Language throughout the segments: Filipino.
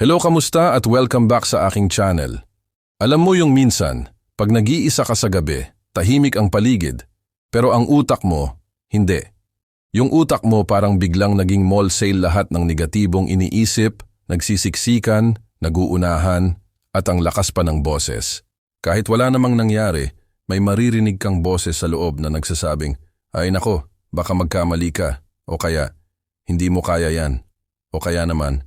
Hello, kamusta at welcome back sa aking channel. Alam mo yung minsan, pag nag-iisa ka sa gabi, tahimik ang paligid, pero ang utak mo, hindi. Yung utak mo parang biglang naging mall sale lahat ng negatibong iniisip, nagsisiksikan, naguunahan, at ang lakas pa ng boses. Kahit wala namang nangyari, may maririnig kang boses sa loob na nagsasabing, ay nako, baka magkamali ka, o kaya, hindi mo kaya yan, o kaya naman,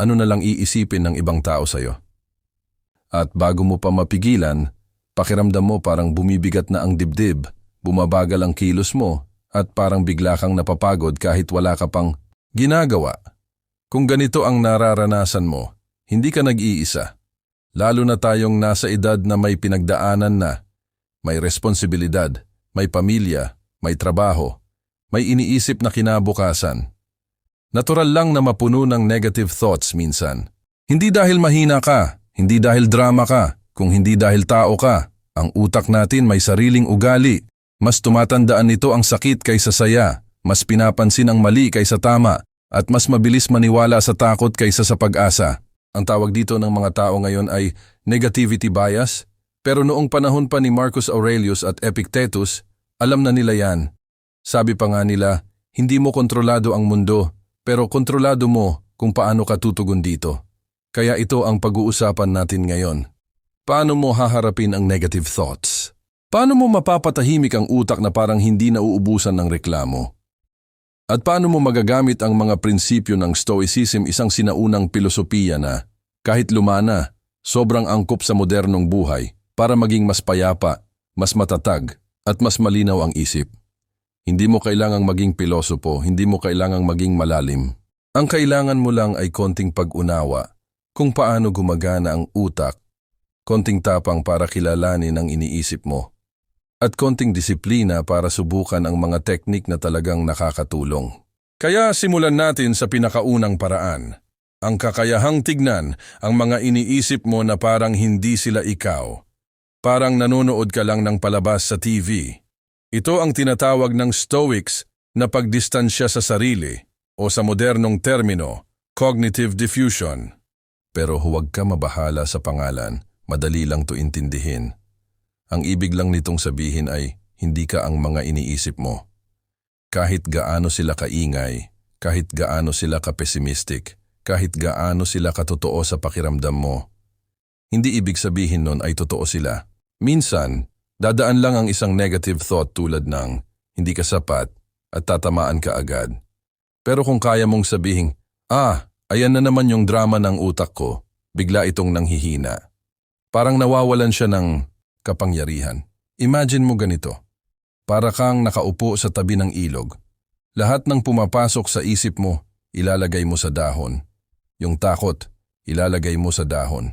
ano na lang iisipin ng ibang tao sa'yo. At bago mo pa mapigilan, pakiramdam mo parang bumibigat na ang dibdib, bumabagal ang kilos mo, at parang bigla kang napapagod kahit wala ka pang ginagawa. Kung ganito ang nararanasan mo, hindi ka nag-iisa. Lalo na tayong nasa edad na may pinagdaanan na, may responsibilidad, may pamilya, may trabaho, may iniisip na kinabukasan. Natural lang na mapuno ng negative thoughts minsan. Hindi dahil mahina ka, hindi dahil drama ka, kung hindi dahil tao ka. Ang utak natin may sariling ugali. Mas tumatandaan nito ang sakit kaysa saya, mas pinapansin ang mali kaysa tama, at mas mabilis maniwala sa takot kaysa sa pag-asa. Ang tawag dito ng mga tao ngayon ay negativity bias, pero noong panahon pa ni Marcus Aurelius at Epictetus, alam na nila yan. Sabi pa nga nila, hindi mo kontrolado ang mundo, pero kontrolado mo kung paano ka tutugon dito. Kaya ito ang pag-uusapan natin ngayon. Paano mo haharapin ang negative thoughts? Paano mo mapapatahimik ang utak na parang hindi nauubusan ng reklamo? At paano mo magagamit ang mga prinsipyo ng Stoicism isang sinaunang pilosopiya na, kahit lumana, sobrang angkop sa modernong buhay para maging mas payapa, mas matatag, at mas malinaw ang isip? Hindi mo kailangang maging pilosopo, hindi mo kailangang maging malalim. Ang kailangan mo lang ay konting pag-unawa kung paano gumagana ang utak, konting tapang para kilalanin ang iniisip mo, at konting disiplina para subukan ang mga teknik na talagang nakakatulong. Kaya simulan natin sa pinakaunang paraan. Ang kakayahang tignan ang mga iniisip mo na parang hindi sila ikaw. Parang nanonood ka lang ng palabas sa TV. Ito ang tinatawag ng Stoics na pagdistansya sa sarili o sa modernong termino, cognitive diffusion. Pero huwag ka mabahala sa pangalan, madali lang to intindihin. Ang ibig lang nitong sabihin ay hindi ka ang mga iniisip mo. Kahit gaano sila kaingay, kahit gaano sila kapesimistic, kahit gaano sila katotoo sa pakiramdam mo, hindi ibig sabihin nun ay totoo sila. Minsan, Dadaan lang ang isang negative thought tulad ng hindi ka sapat at tatamaan ka agad. Pero kung kaya mong sabihin, ah, ayan na naman yung drama ng utak ko, bigla itong nanghihina. Parang nawawalan siya ng kapangyarihan. Imagine mo ganito. Para kang nakaupo sa tabi ng ilog. Lahat ng pumapasok sa isip mo, ilalagay mo sa dahon. Yung takot, ilalagay mo sa dahon.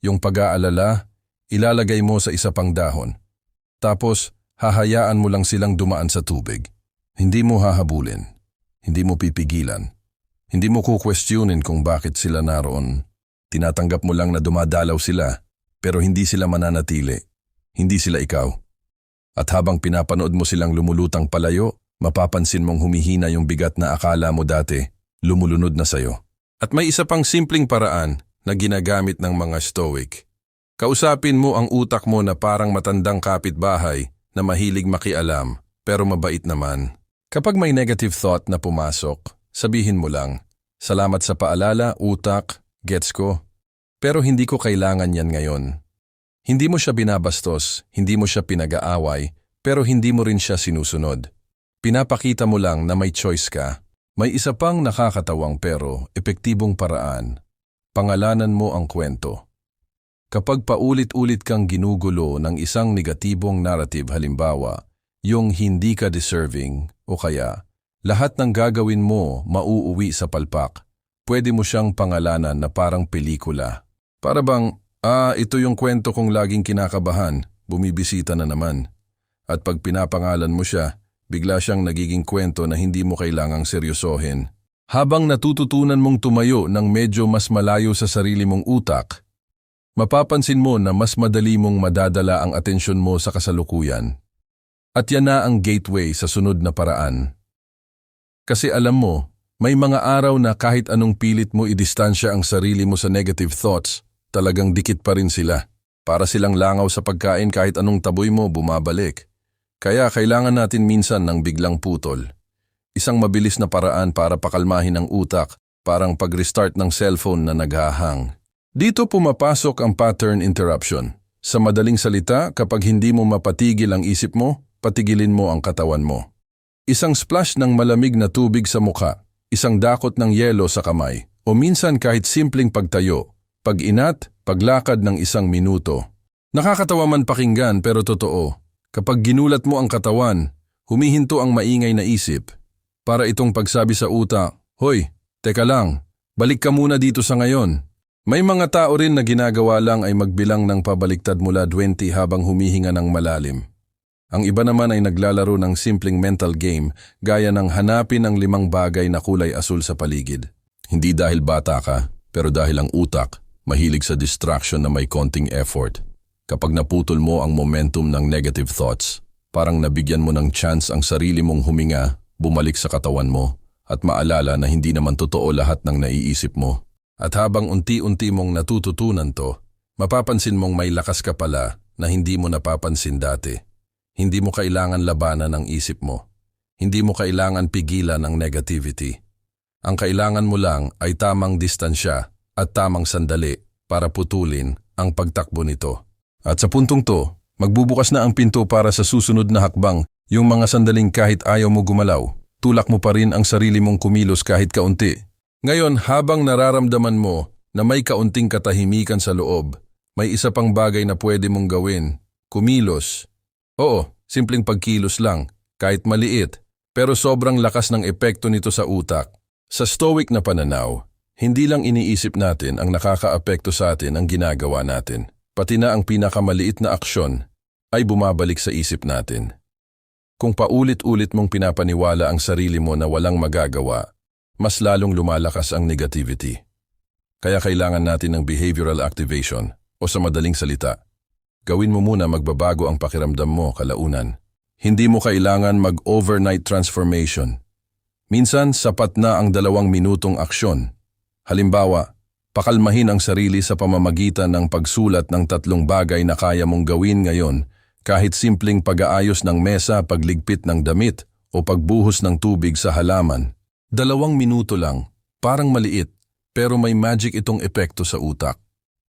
Yung pag-aalala, ilalagay mo sa isa pang dahon. Tapos, hahayaan mo lang silang dumaan sa tubig. Hindi mo hahabulin. Hindi mo pipigilan. Hindi mo kukwestiyonin kung bakit sila naroon. Tinatanggap mo lang na dumadalaw sila, pero hindi sila mananatili. Hindi sila ikaw. At habang pinapanood mo silang lumulutang palayo, mapapansin mong humihina yung bigat na akala mo dati, lumulunod na sayo. At may isa pang simpleng paraan na ginagamit ng mga stoic. Kausapin mo ang utak mo na parang matandang kapitbahay na mahilig makialam pero mabait naman. Kapag may negative thought na pumasok, sabihin mo lang, Salamat sa paalala, utak, gets ko. Pero hindi ko kailangan yan ngayon. Hindi mo siya binabastos, hindi mo siya pinag-aaway, pero hindi mo rin siya sinusunod. Pinapakita mo lang na may choice ka. May isa pang nakakatawang pero epektibong paraan. Pangalanan mo ang kwento. Kapag paulit-ulit kang ginugulo ng isang negatibong narrative halimbawa, yung hindi ka deserving o kaya lahat ng gagawin mo mauuwi sa palpak, pwede mo siyang pangalanan na parang pelikula. Para bang, ah, ito yung kwento kong laging kinakabahan, bumibisita na naman. At pag pinapangalan mo siya, bigla siyang nagiging kwento na hindi mo kailangang seryosohin. Habang natututunan mong tumayo ng medyo mas malayo sa sarili mong utak, mapapansin mo na mas madali mong madadala ang atensyon mo sa kasalukuyan. At yan na ang gateway sa sunod na paraan. Kasi alam mo, May mga araw na kahit anong pilit mo idistansya ang sarili mo sa negative thoughts, talagang dikit pa rin sila. Para silang langaw sa pagkain kahit anong taboy mo bumabalik. Kaya kailangan natin minsan ng biglang putol. Isang mabilis na paraan para pakalmahin ang utak, parang pag-restart ng cellphone na naghahang. Dito pumapasok ang pattern interruption. Sa madaling salita, kapag hindi mo mapatigil ang isip mo, patigilin mo ang katawan mo. Isang splash ng malamig na tubig sa muka, isang dakot ng yelo sa kamay, o minsan kahit simpleng pagtayo, pag-inat, paglakad ng isang minuto. Nakakatawa man pakinggan pero totoo. Kapag ginulat mo ang katawan, humihinto ang maingay na isip. Para itong pagsabi sa utak, Hoy, teka lang, balik ka muna dito sa ngayon. May mga tao rin na ginagawa lang ay magbilang ng pabaliktad mula 20 habang humihinga ng malalim. Ang iba naman ay naglalaro ng simpleng mental game gaya ng hanapin ang limang bagay na kulay asul sa paligid. Hindi dahil bata ka, pero dahil ang utak, mahilig sa distraction na may konting effort. Kapag naputol mo ang momentum ng negative thoughts, parang nabigyan mo ng chance ang sarili mong huminga, bumalik sa katawan mo, at maalala na hindi naman totoo lahat ng naiisip mo. At habang unti-unti mong natututunan to, mapapansin mong may lakas ka pala na hindi mo napapansin dati. Hindi mo kailangan labanan ang isip mo. Hindi mo kailangan pigilan ang negativity. Ang kailangan mo lang ay tamang distansya at tamang sandali para putulin ang pagtakbo nito. At sa puntong to, magbubukas na ang pinto para sa susunod na hakbang, yung mga sandaling kahit ayaw mo gumalaw, tulak mo pa rin ang sarili mong kumilos kahit kaunti. Ngayon, habang nararamdaman mo na may kaunting katahimikan sa loob, may isa pang bagay na pwede mong gawin, kumilos. Oo, simpleng pagkilos lang, kahit maliit, pero sobrang lakas ng epekto nito sa utak. Sa stoic na pananaw, hindi lang iniisip natin ang nakakaapekto sa atin ang ginagawa natin, pati na ang pinakamaliit na aksyon ay bumabalik sa isip natin. Kung paulit-ulit mong pinapaniwala ang sarili mo na walang magagawa, mas lalong lumalakas ang negativity. Kaya kailangan natin ng behavioral activation o sa madaling salita, Gawin mo muna magbabago ang pakiramdam mo kalaunan. Hindi mo kailangan mag-overnight transformation. Minsan, sapat na ang dalawang minutong aksyon. Halimbawa, pakalmahin ang sarili sa pamamagitan ng pagsulat ng tatlong bagay na kaya mong gawin ngayon kahit simpleng pag-aayos ng mesa, pagligpit ng damit o pagbuhos ng tubig sa halaman. Dalawang minuto lang, parang maliit, pero may magic itong epekto sa utak.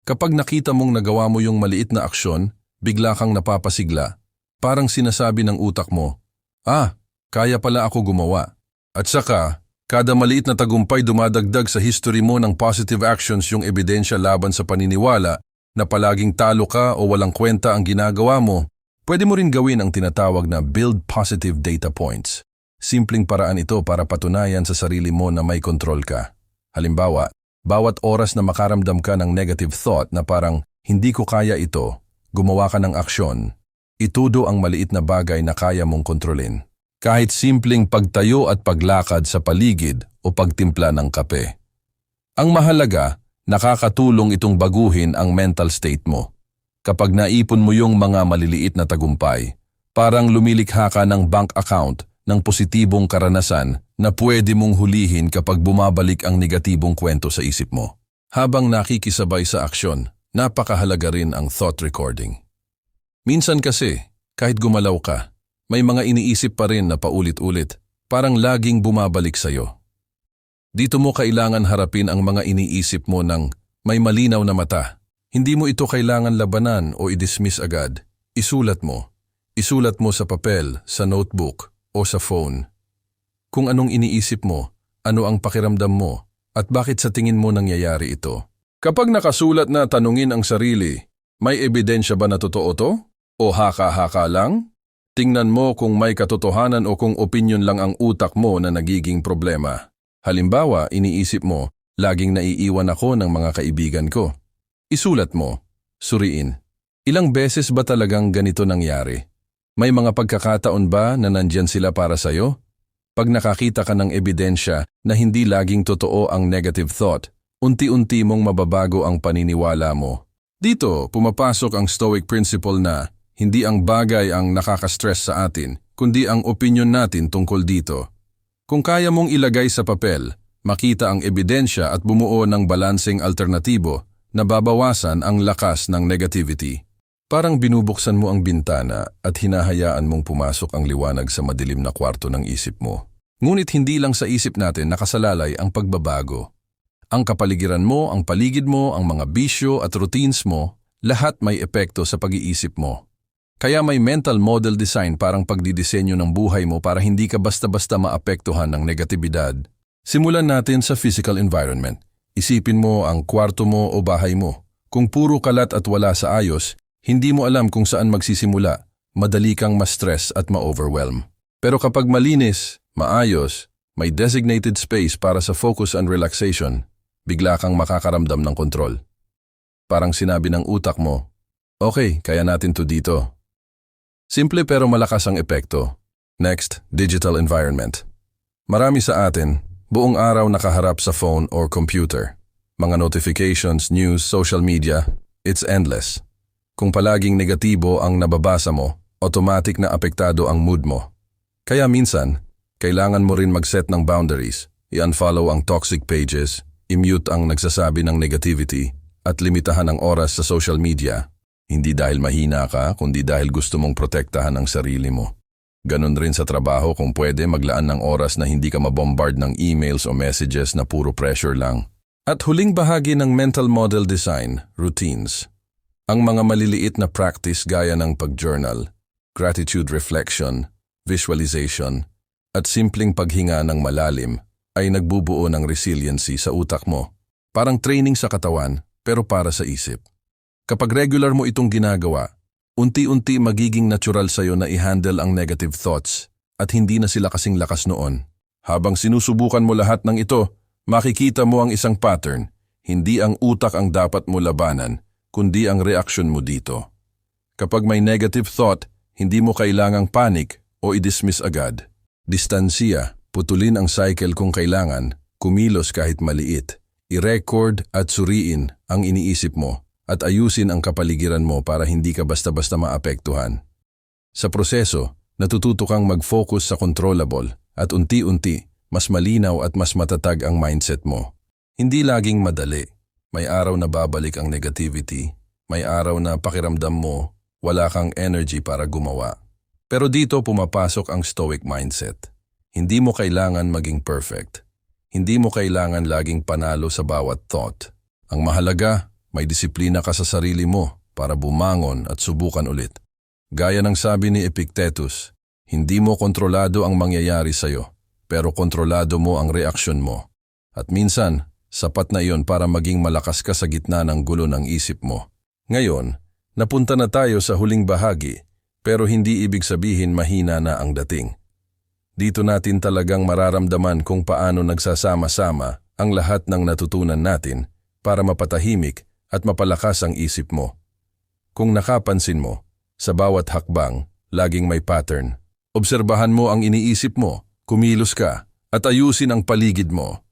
Kapag nakita mong nagawa mo yung maliit na aksyon, bigla kang napapasigla. Parang sinasabi ng utak mo, Ah, kaya pala ako gumawa. At saka, kada maliit na tagumpay dumadagdag sa history mo ng positive actions yung ebidensya laban sa paniniwala na palaging talo ka o walang kwenta ang ginagawa mo, pwede mo rin gawin ang tinatawag na build positive data points. Simpleng paraan ito para patunayan sa sarili mo na may kontrol ka. Halimbawa, bawat oras na makaramdam ka ng negative thought na parang hindi ko kaya ito, gumawa ka ng aksyon, itudo ang maliit na bagay na kaya mong kontrolin. Kahit simpleng pagtayo at paglakad sa paligid o pagtimpla ng kape. Ang mahalaga, nakakatulong itong baguhin ang mental state mo. Kapag naipon mo yung mga maliliit na tagumpay, parang lumilikha ka ng bank account ng positibong karanasan na pwede mong hulihin kapag bumabalik ang negatibong kwento sa isip mo. Habang nakikisabay sa aksyon, napakahalaga rin ang thought recording. Minsan kasi, kahit gumalaw ka, may mga iniisip pa rin na paulit-ulit, parang laging bumabalik sa'yo. Dito mo kailangan harapin ang mga iniisip mo ng may malinaw na mata. Hindi mo ito kailangan labanan o i-dismiss agad. Isulat mo. Isulat mo sa papel, sa notebook, o sa phone. Kung anong iniisip mo, ano ang pakiramdam mo, at bakit sa tingin mo nangyayari ito. Kapag nakasulat na tanungin ang sarili, may ebidensya ba na totoo to? O haka-haka lang? Tingnan mo kung may katotohanan o kung opinion lang ang utak mo na nagiging problema. Halimbawa, iniisip mo, laging naiiwan ako ng mga kaibigan ko. Isulat mo, suriin. Ilang beses ba talagang ganito nangyari? May mga pagkakataon ba na nandyan sila para sa'yo? Pag nakakita ka ng ebidensya na hindi laging totoo ang negative thought, unti-unti mong mababago ang paniniwala mo. Dito, pumapasok ang Stoic principle na hindi ang bagay ang nakaka-stress sa atin, kundi ang opinion natin tungkol dito. Kung kaya mong ilagay sa papel, makita ang ebidensya at bumuo ng balanseng alternatibo na babawasan ang lakas ng negativity. Parang binubuksan mo ang bintana at hinahayaan mong pumasok ang liwanag sa madilim na kwarto ng isip mo. Ngunit hindi lang sa isip natin nakasalalay ang pagbabago. Ang kapaligiran mo, ang paligid mo, ang mga bisyo at routines mo, lahat may epekto sa pag-iisip mo. Kaya may mental model design parang pagdidisenyo ng buhay mo para hindi ka basta-basta maapektuhan ng negatibidad. Simulan natin sa physical environment. Isipin mo ang kwarto mo o bahay mo. Kung puro kalat at wala sa ayos, hindi mo alam kung saan magsisimula. Madali kang ma-stress at ma-overwhelm. Pero kapag malinis, maayos, may designated space para sa focus and relaxation, bigla kang makakaramdam ng kontrol. Parang sinabi ng utak mo, okay, kaya natin to dito. Simple pero malakas ang epekto. Next, digital environment. Marami sa atin, buong araw nakaharap sa phone or computer. Mga notifications, news, social media, it's endless. Kung palaging negatibo ang nababasa mo, automatic na apektado ang mood mo. Kaya minsan, kailangan mo rin mag-set ng boundaries, i-unfollow ang toxic pages, i-mute ang nagsasabi ng negativity, at limitahan ang oras sa social media. Hindi dahil mahina ka, kundi dahil gusto mong protektahan ang sarili mo. Ganon rin sa trabaho kung pwede maglaan ng oras na hindi ka mabombard ng emails o messages na puro pressure lang. At huling bahagi ng mental model design, routines. Ang mga maliliit na practice gaya ng pag-journal, gratitude reflection, visualization, at simpleng paghinga ng malalim ay nagbubuo ng resiliency sa utak mo. Parang training sa katawan, pero para sa isip. Kapag regular mo itong ginagawa, unti-unti magiging natural sa'yo na i-handle ang negative thoughts at hindi na sila kasing lakas noon. Habang sinusubukan mo lahat ng ito, makikita mo ang isang pattern. Hindi ang utak ang dapat mo labanan, kundi ang reaksyon mo dito. Kapag may negative thought, hindi mo kailangang panic o i-dismiss agad. Distansiya, putulin ang cycle kung kailangan, kumilos kahit maliit, i-record at suriin ang iniisip mo at ayusin ang kapaligiran mo para hindi ka basta-basta maapektuhan. Sa proseso, natututo kang mag-focus sa controllable at unti-unti, mas malinaw at mas matatag ang mindset mo. Hindi laging madali. May araw na babalik ang negativity. May araw na pakiramdam mo, wala kang energy para gumawa. Pero dito pumapasok ang stoic mindset. Hindi mo kailangan maging perfect. Hindi mo kailangan laging panalo sa bawat thought. Ang mahalaga, may disiplina ka sa sarili mo para bumangon at subukan ulit. Gaya ng sabi ni Epictetus, hindi mo kontrolado ang mangyayari sa'yo, pero kontrolado mo ang reaksyon mo. At minsan, sapat na iyon para maging malakas ka sa gitna ng gulo ng isip mo. Ngayon, napunta na tayo sa huling bahagi, pero hindi ibig sabihin mahina na ang dating. Dito natin talagang mararamdaman kung paano nagsasama-sama ang lahat ng natutunan natin para mapatahimik at mapalakas ang isip mo. Kung nakapansin mo, sa bawat hakbang, laging may pattern. Obserbahan mo ang iniisip mo, kumilos ka, at ayusin ang paligid mo.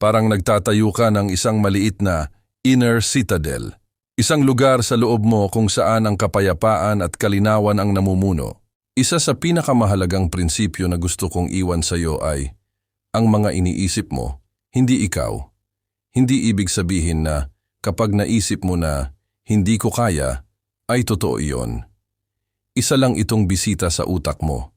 Parang nagtatayo ka ng isang maliit na inner citadel. Isang lugar sa loob mo kung saan ang kapayapaan at kalinawan ang namumuno. Isa sa pinakamahalagang prinsipyo na gusto kong iwan sa iyo ay, ang mga iniisip mo, hindi ikaw. Hindi ibig sabihin na Kapag naisip mo na, hindi ko kaya, ay totoo iyon. Isa lang itong bisita sa utak mo.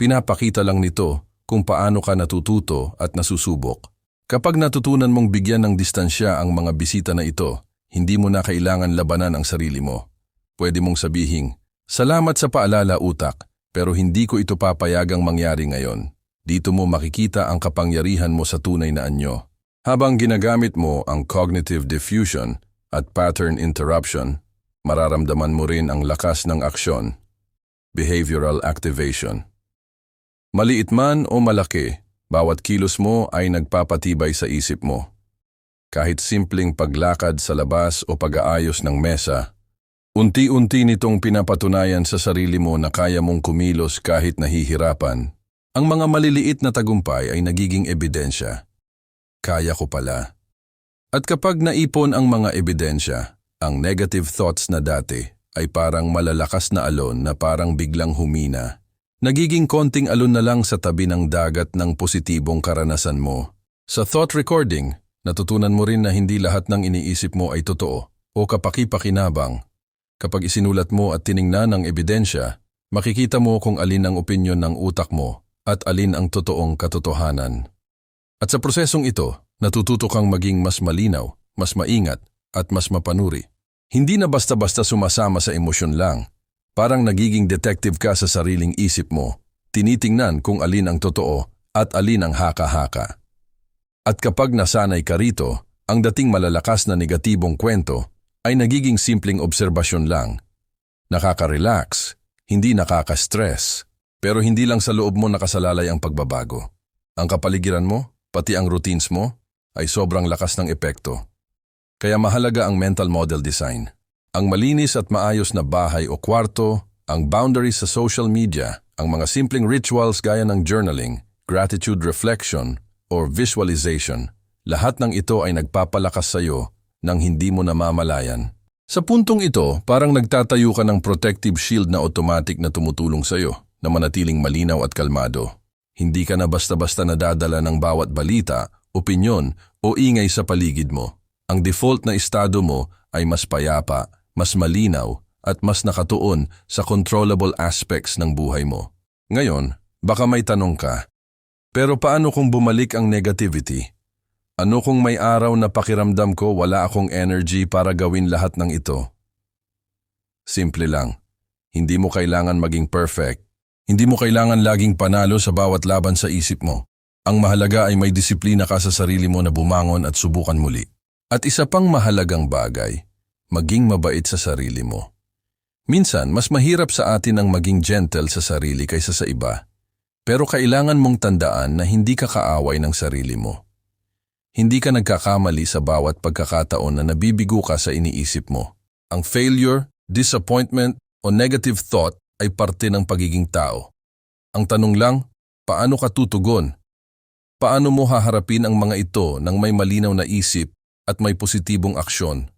Pinapakita lang nito kung paano ka natututo at nasusubok. Kapag natutunan mong bigyan ng distansya ang mga bisita na ito, hindi mo na kailangan labanan ang sarili mo. Pwede mong sabihin, Salamat sa paalala utak, pero hindi ko ito papayagang mangyari ngayon. Dito mo makikita ang kapangyarihan mo sa tunay na anyo. Habang ginagamit mo ang cognitive diffusion at pattern interruption, mararamdaman mo rin ang lakas ng aksyon, behavioral activation. Maliit man o malaki, bawat kilos mo ay nagpapatibay sa isip mo. Kahit simpleng paglakad sa labas o pag-aayos ng mesa, unti-unti nitong pinapatunayan sa sarili mo na kaya mong kumilos kahit nahihirapan. Ang mga maliliit na tagumpay ay nagiging ebidensya kaya ko pala. At kapag naipon ang mga ebidensya, ang negative thoughts na dati ay parang malalakas na alon na parang biglang humina. Nagiging konting alon na lang sa tabi ng dagat ng positibong karanasan mo. Sa thought recording, natutunan mo rin na hindi lahat ng iniisip mo ay totoo o kapaki-pakinabang. Kapag isinulat mo at tiningnan ang ebidensya, makikita mo kung alin ang opinyon ng utak mo at alin ang totoong katotohanan. At sa prosesong ito, natututo kang maging mas malinaw, mas maingat, at mas mapanuri. Hindi na basta-basta sumasama sa emosyon lang. Parang nagiging detective ka sa sariling isip mo. Tinitingnan kung alin ang totoo at alin ang haka-haka. At kapag nasanay ka rito, ang dating malalakas na negatibong kwento ay nagiging simpleng obserbasyon lang. Nakaka-relax, hindi nakaka-stress, pero hindi lang sa loob mo nakasalalay ang pagbabago. Ang kapaligiran mo, pati ang routines mo, ay sobrang lakas ng epekto. Kaya mahalaga ang mental model design. Ang malinis at maayos na bahay o kwarto, ang boundaries sa social media, ang mga simpleng rituals gaya ng journaling, gratitude reflection, or visualization, lahat ng ito ay nagpapalakas sa iyo nang hindi mo namamalayan. Sa puntong ito, parang nagtatayo ka ng protective shield na automatic na tumutulong sa iyo na manatiling malinaw at kalmado. Hindi ka na basta-basta nadadala ng bawat balita, opinyon o ingay sa paligid mo. Ang default na estado mo ay mas payapa, mas malinaw at mas nakatuon sa controllable aspects ng buhay mo. Ngayon, baka may tanong ka, pero paano kung bumalik ang negativity? Ano kung may araw na pakiramdam ko wala akong energy para gawin lahat ng ito? Simple lang. Hindi mo kailangan maging perfect. Hindi mo kailangan laging panalo sa bawat laban sa isip mo. Ang mahalaga ay may disiplina ka sa sarili mo na bumangon at subukan muli. At isa pang mahalagang bagay, maging mabait sa sarili mo. Minsan, mas mahirap sa atin ang maging gentle sa sarili kaysa sa iba. Pero kailangan mong tandaan na hindi ka kaaway ng sarili mo. Hindi ka nagkakamali sa bawat pagkakataon na nabibigo ka sa iniisip mo. Ang failure, disappointment, o negative thought ay parte ng pagiging tao. Ang tanong lang, paano ka tutugon? Paano mo haharapin ang mga ito nang may malinaw na isip at may positibong aksyon?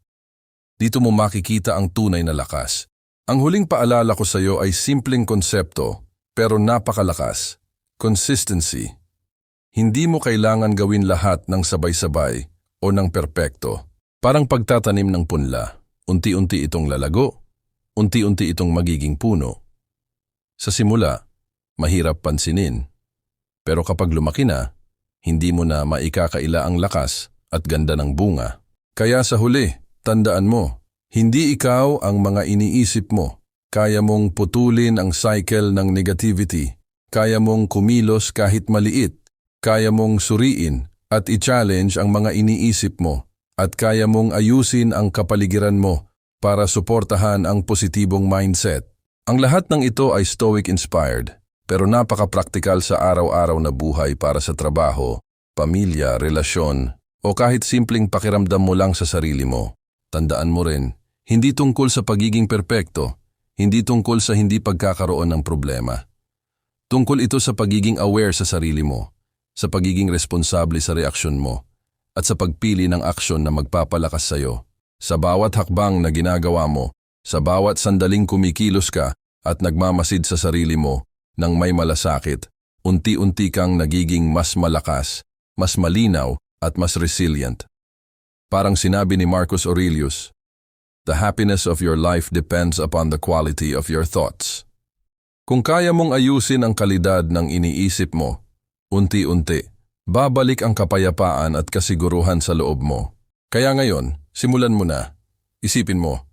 Dito mo makikita ang tunay na lakas. Ang huling paalala ko sa iyo ay simpleng konsepto pero napakalakas. Consistency. Hindi mo kailangan gawin lahat ng sabay-sabay o ng perpekto. Parang pagtatanim ng punla. Unti-unti itong lalago, unti-unti itong magiging puno. Sa simula, mahirap pansinin. Pero kapag lumaki na, hindi mo na maikakaila ang lakas at ganda ng bunga. Kaya sa huli, tandaan mo, hindi ikaw ang mga iniisip mo. Kaya mong putulin ang cycle ng negativity. Kaya mong kumilos kahit maliit kaya mong suriin at i-challenge ang mga iniisip mo at kaya mong ayusin ang kapaligiran mo para suportahan ang positibong mindset. Ang lahat ng ito ay Stoic-inspired pero napaka-praktikal sa araw-araw na buhay para sa trabaho, pamilya, relasyon, o kahit simpleng pakiramdam mo lang sa sarili mo. Tandaan mo rin, hindi tungkol sa pagiging perpekto, hindi tungkol sa hindi pagkakaroon ng problema. Tungkol ito sa pagiging aware sa sarili mo sa pagiging responsable sa reaksyon mo at sa pagpili ng aksyon na magpapalakas sa iyo. Sa bawat hakbang na ginagawa mo, sa bawat sandaling kumikilos ka at nagmamasid sa sarili mo nang may malasakit, unti-unti kang nagiging mas malakas, mas malinaw at mas resilient. Parang sinabi ni Marcus Aurelius, The happiness of your life depends upon the quality of your thoughts. Kung kaya mong ayusin ang kalidad ng iniisip mo, Unti-unti, babalik ang kapayapaan at kasiguruhan sa loob mo. Kaya ngayon, simulan mo na. Isipin mo,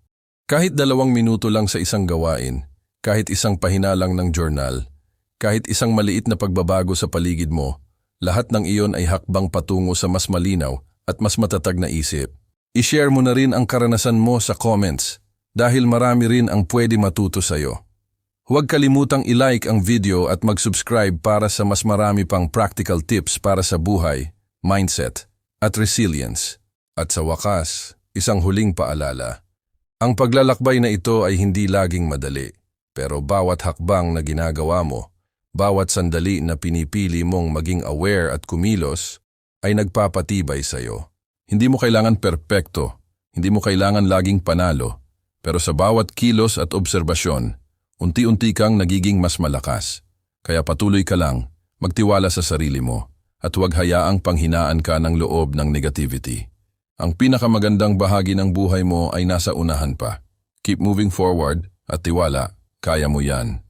kahit dalawang minuto lang sa isang gawain, kahit isang pahinalang ng journal, kahit isang maliit na pagbabago sa paligid mo, lahat ng iyon ay hakbang patungo sa mas malinaw at mas matatag na isip. I-share mo na rin ang karanasan mo sa comments dahil marami rin ang pwede matuto sa iyo. Huwag kalimutang i-like ang video at mag-subscribe para sa mas marami pang practical tips para sa buhay, mindset, at resilience. At sa wakas, isang huling paalala. Ang paglalakbay na ito ay hindi laging madali, pero bawat hakbang na ginagawa mo, bawat sandali na pinipili mong maging aware at kumilos, ay nagpapatibay sa iyo. Hindi mo kailangan perpekto, hindi mo kailangan laging panalo, pero sa bawat kilos at obserbasyon, unti-unti kang nagiging mas malakas, Kaya patuloy ka lang, magtiwala sa sarili mo, at huwag hayaang panghinaan ka ng loob ng negativity. Ang pinakamagandang bahagi ng buhay mo ay nasa unahan pa. Keep moving forward at tiwala, kaya mo yan.